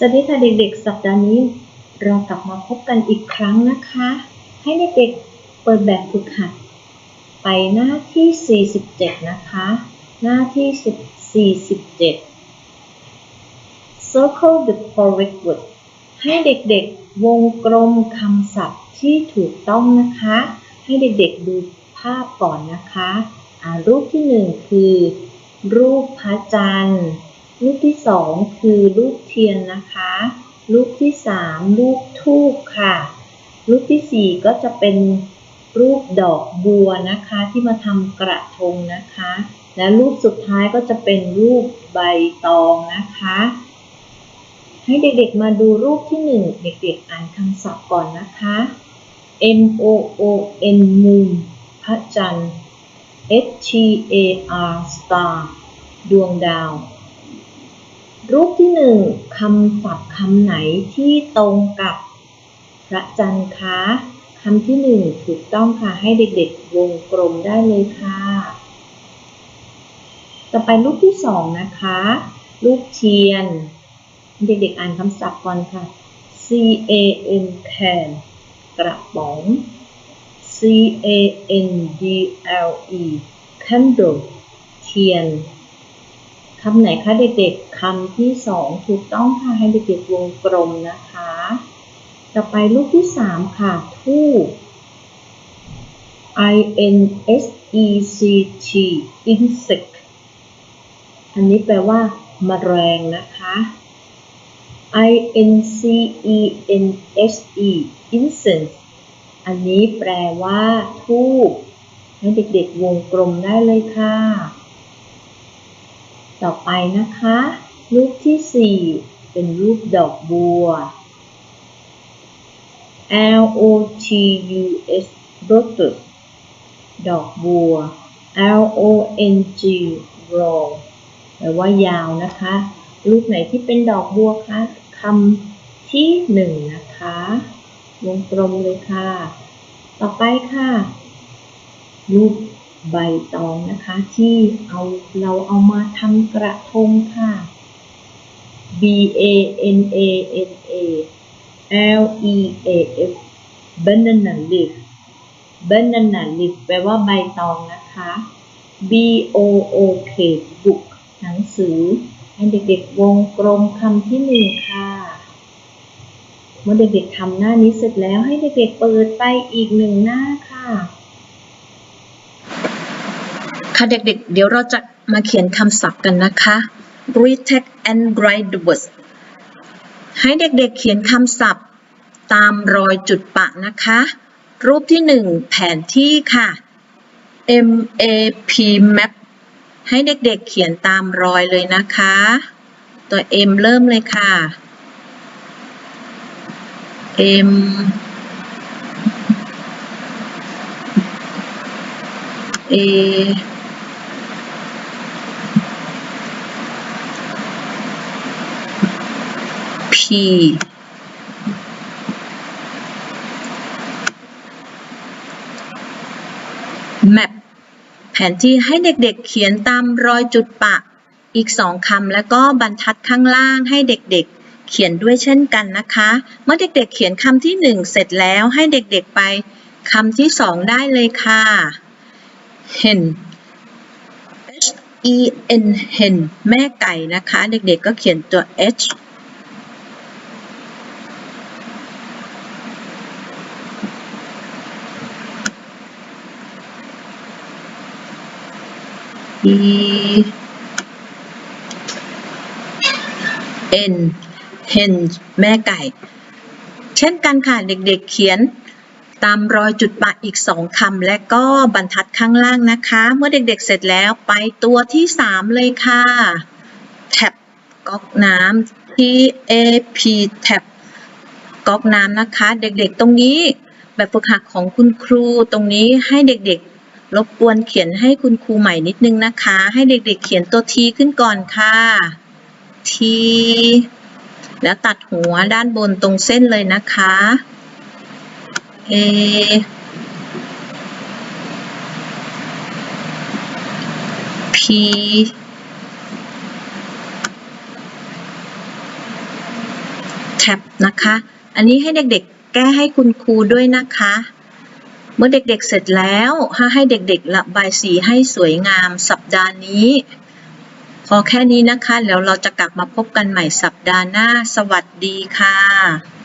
สวัสดีค่ะเด็กๆ สัปดาห์นี้เรากลับมาพบกันอีกครั้งนะคะ ให้เด็กๆเปิดแบบฝึกหัด ไปหน้าที่ 47 นะคะ หน้าที่ 47 Circle the correct word ให้เด็กๆวงกลมคำศัพท์ที่ถูกต้องนะคะ ให้เด็กๆดูภาพก่อนนะคะ รูปที่หนึ่งคือ รูปพระจันทร์ รูปที่สองคือรูปเทียนนะคะ รูปที่สามรูปทูบค่ะ รูปที่สี่ก็จะเป็นรูปดอกบัวนะคะที่มาทำกระทงนะคะ และรูปสุดท้ายก็จะเป็นรูปใบตองนะคะ ให้เด็กๆมาดูรูปที่หนึ่งเด็กๆอ่านคำศัพท์ก่อนนะคะ M O O N moon พระจันทร์ S T A R star ดวงดาว รูปที่หนึ่งคำศัพท์คำไหนที่ตรงกับพระจันทร์คะคำที่หนึ่งถูกต้องค่ะให้เด็กๆ วงกลมได้เลยค่ะ ต่อไปรูปที่สองนะคะรูปเทียน เด็กๆ อ่านคำศัพท์ก่อนค่ะ C A N can กระป๋อง C A N D L E candle เทียน คำไหนคะเด็กๆคำที่สองถูกต้องค่ะให้เด็กๆวงกลมนะคะ ต่อไปรูปที่สามค่ะทูบ I N S E C T insect อันนี้แปลว่าแมลงนะคะ I N C E N S E incense อันนี้แปลว่าทูบให้เด็กๆวงกลมได้เลยค่ะ ต่อไปนะคะ รูปที่ 4 เป็นรูปดอกบัว L O T U S lotus ดอกบัว L O N G long แปลว่ายาวนะคะ รูปไหนที่เป็นดอกบัวคะคำที่หนึ่งนะคะ วงกลมเลยค่ะ ต่อไปค่ะ รูป ใบตองนะคะ ที่เอาเราเอามาทำกระทงค่ะ B A N A N A L E A F banana leaf banana leaf แปลว่าใบตองนะคะ B O O K book หนังสือให้เด็กๆวงกลมคำที่หนึ่งค่ะ เมื่อเด็กๆทำหน้านี้เสร็จแล้วให้เด็กๆเปิดไปอีกหนึ่งหน้า ค่ะเด็กๆ เดี๋ยวเราจะมาเขียนคำศัพท์กันนะคะ read text and write the words ให้เด็กๆ เขียนคำศัพท์ตามรอยจุดปะนะคะ รูปที่ 1 แผนที่ค่ะ map map ให้เด็กๆ เขียนตามรอยเลยนะคะ ตัว m เริ่มเลยค่ะ m a P map แผนที่ให้เด็กๆเขียนตามรอยจุดปะ อีกสองคำแล้วก็บรรทัดข้างล่างให้เด็กๆ เขียนด้วยเช่นกันนะคะ เมื่อเด็กๆเขียนคำที่หนึ่งเสร็จแล้วให้เด็กๆไปคำที่สองได้เลยค่ะ hen h e n hen แม่ไก่นะคะ เด็กๆก็เขียนตัว h e n hen แม่ไก่ เช่นกันค่ะ เด็กๆเขียนตามรอยจุดปะอีกสองคำและก็บรรทัดข้างล่างนะคะ เมื่อเด็กๆเสร็จแล้วไปตัวที่สามเลยค่ะ tap ก๊อกน้ำ T A P tap ก๊อกน้ำนะคะ เด็กๆตรงนี้แบบฝึกหัดของคุณครูตรงนี้ให้เด็กๆ รบกวนเขียนให้คุณครูใหม่นิดนึงนะคะ ให้เด็กๆ เขียนตัว T ขึ้นก่อนค่ะ T แล้วตัดหัวด้านบนตรงเส้นเลยนะคะ A P ปนะคะ อันนี้ให้เด็กๆ แก้ให้คุณครูด้วยนะคะ เมื่อเด็กๆเสร็จแล้วถ้าให้เด็กๆระบายสีให้สวยงามสัปดาห์นี้ พอแค่นี้นะคะ แล้วเราจะกลับมาพบกันใหม่สัปดาห์หน้า สวัสดีค่ะ